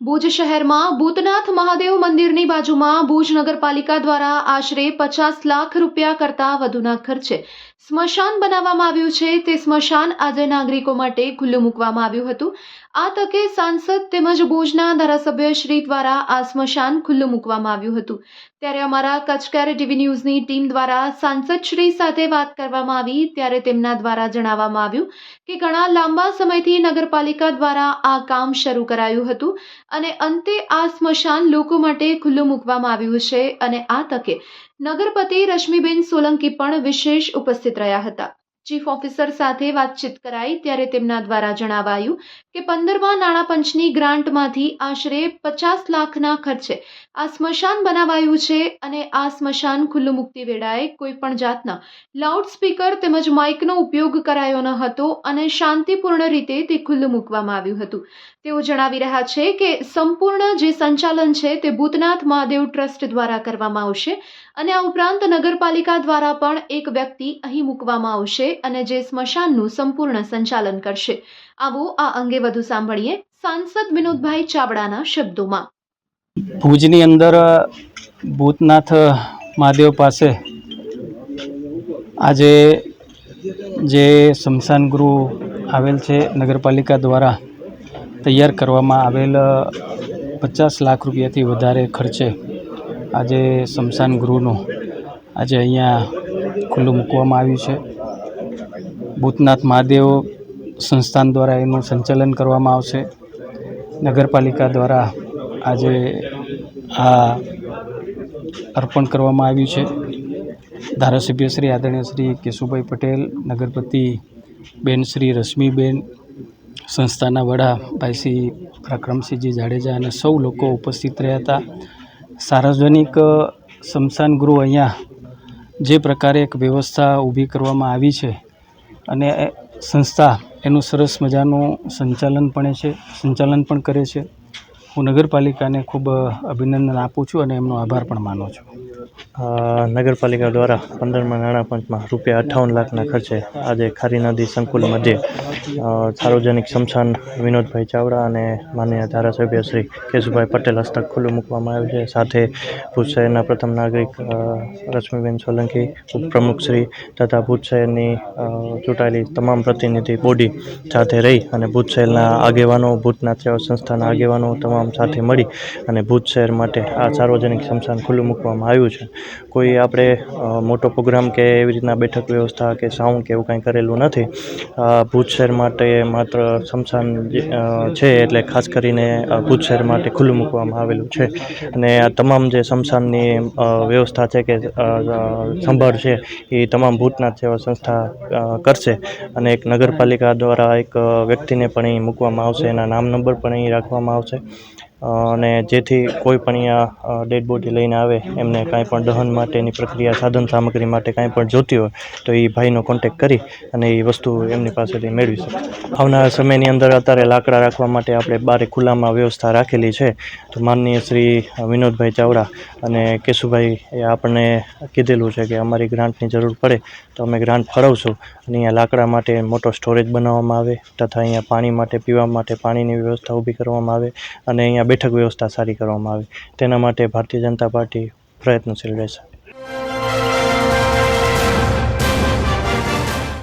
ભુજ શહેરમાં ભૂતનાથ મહાદેવ મંદિરની બાજુમાં ભુજ નગરપાલિકા દ્વારા આશરે પચાસ લાખ રૂપિયા કરતાં વધુના ખર્ચે સ્મશાન બનાવવામાં આવ્યું છે. તે સ્મશાન આજે નાગરિકો માટે ખુલ્લું મૂકવામાં આવ્યું હતું. આ તકે સાંસદ તેમજ ભુજના ધારાસભ્ય શ્રી દ્વારા આ સ્મશાન ખુલ્લું મૂકવામાં આવ્યું હતું. ત્યારે અમારા કચકેર ટીવી ન્યૂઝની ટીમ દ્વારા સાંસદ શ્રી સાથે વાત કરવામાં આવી, ત્યારે તેમના દ્વારા જણાવવામાં આવ્યું કે ઘણા લાંબા સમયથી નગરપાલિકા દ્વારા આ કામ શરૂ કરાયું હતું અને અંતે આ સ્મશાન લોકો માટે ખુલ્લું મૂકવામાં આવ્યું છે અને આ તકે નગરપતિ રશ્મિબેન સોલંકી પણ વિશેષ ઉપસ્થિત રહ્યા હતા. ચીફ ઓફિસર સાથે વાતચીત કરાઈ ત્યારે તેમના દ્વારા જણાવાયું કે પંદરમા નાણાં પંચની ગ્રાન્ટમાંથી આશરે પચાસ લાખના ખર્ચે આ સ્મશાન બનાવાયું છે અને આ સ્મશાન ખુલ્લું મુક્તિ વેળાએ કોઈ પણ જાતના લાઉડ સ્પીકર તેમજ માઇકનો ઉપયોગ કરાયો ન હતો અને શાંતિપૂર્ણ રીતે તે ખુલ્લું મૂકવામાં આવ્યું હતું. તેઓ જણાવી રહ્યા છે કે સંપૂર્ણ જે સંચાલન છે તે ભૂતનાથ મહાદેવ ટ્રસ્ટ દ્વારા કરવામાં આવશે. અને આ ઉપરાંત નગરપાલિકા દ્વારા પણ એક વ્યક્તિ અહીં મૂકવામાં આવશે અને જે સ્મશાનનું સંપૂર્ણ સંચાલન કરશે. આવો આ અંગે વધુ સાંભળીએ સાંસદ વિનોદભાઈ ચાવડાના શબ્દોમાં. ભુજની અંદર ભૂતનાથ મહાદેવ પાસે આજે જે સ્મશાન ગૃહ આવેલ છે, નગરપાલિકા દ્વારા તૈયાર કરવામાં આવેલ પચાસ લાખ રૂપિયાથી વધારે ખર્ચે આજે સ્મશાન ગૃહનું આજે અહીંયા ખુલ્લું મૂકવામાં આવ્યું છે. ભૂતનાથ મહાદેવ સંસ્થાન દ્વારા એનું સંચાલન કરવામાં આવશે. નગરપાલિકા દ્વારા આજે આ અર્પણ કરવામાં આવ્યું છે. ધારાસભ્ય શ્રી આદરણીય શ્રી કેશુભાઈ પટેલ, નગરપતિ બેન શ્રી રશ્મિબેન, સંસ્થાના વડા ભાઈ શ્રી પ્રક્રમસિંહજી જાડેજા અને સૌ લોકો ઉપસ્થિત રહ્યા હતા. સાર્વજનિક સ્મશાન ગૃહ અહીંયા જે પ્રકારે એક વ્યવસ્થા ઊભી કરવામાં આવી છે અને સંસ્થા એનું સરસ મજાનું સંચાલન પણ છે, સંચાલન પણ કરે છે. હું નગરપાલિકાને ખૂબ અભિનંદન આપું છું અને એમનો આભાર પણ માનું છું. નગરપાલિકા દ્વારા પંદરમાં નાણાં પંચમાં રૂપિયા અઠ્ઠાવન લાખના ખર્ચે આજે ખારી નદી સંકુલ મધ્યે સાર્વજનિક સ્મશાન વિનોદભાઈ ચાવડા અને માનનીય ધારાસભ્ય શ્રી કેશુભાઈ પટેલ હસ્તક ખુલ્લું મૂકવામાં આવ્યું છે. સાથે ભુજ શહેરના પ્રથમ નાગરિક રશ્મિબેન સોલંકી, ઉપપ્રમુખ શ્રી તથા ભુજ શહેરની ચૂંટાયેલી તમામ પ્રતિનિધિ, બોડી સાથે રહી અને ભુજ શહેરના આગેવાનો ભૂતનાથ સેવા સંસ્થાના આગેવાનો તમામ સાથે મળી અને ભુજ શહેર માટે આ સાર્વજનિક સ્મશાન ખુલ્લું મૂકવામાં આવ્યું છે. કોઈ આપણે મોટો પ્રોગ્રામ કે એવી રીતના બેઠક વ્યવસ્થા કે સાઉન્ડ કે એવું કાંઈ કરેલું નથી. ભુજ શહેર માટે માત્ર સ્મશાન છે એટલે ખાસ કરીને ભુજ શહેર માટે ખુલ્લું મૂકવામાં આવેલું છે. અને આ તમામ જે સ્મશાનની વ્યવસ્થા છે કે સંભાળ છે, એ તમામ ભૂતનાથ સેવા સંસ્થા કરશે. અને એક નગરપાલિકા દ્વારા એક વ્યક્તિને પણ અહીં મૂકવામાં આવશે. એના નામ નંબર પણ અહીં રાખવામાં આવશે. અને જેથી કોઈ પણ અહીંયા ડેડ બોડી લઈને આવે, એમને કાંઈ પણ દહન માટેની પ્રક્રિયા, સાધન સામગ્રી માટે કાંઈ પણ જોતી હોય, તો એ ભાઈનો કોન્ટેક કરી અને એ વસ્તુ એમની પાસેથી મેળવી શકે. આવનારા સમયની અંદર અત્યારે લાકડા રાખવા માટે આપણે બારે ખુલ્લામાં વ્યવસ્થા રાખેલી છે. તો માનનીય શ્રી વિનોદભાઈ ચાવડા અને કેશુભાઈ એ આપણને કીધેલું છે કે અમારી ગ્રાન્ટની જરૂર પડે, તો અમે ગ્રાન્ટ ફાળવશું. અને અહીંયા લાકડા માટે મોટો સ્ટોરેજ બનાવવામાં આવે, તથા અહીંયા પાણી માટે, પીવા માટે પાણીની વ્યવસ્થા ઊભી કરવામાં આવે. અને અહીંયા બેઠક વ્યવસ્થા સારી કરવામાં આવે. તેના માટે ભારતીય જનતા પાર્ટી પ્રયત્નશીલ રહેશે.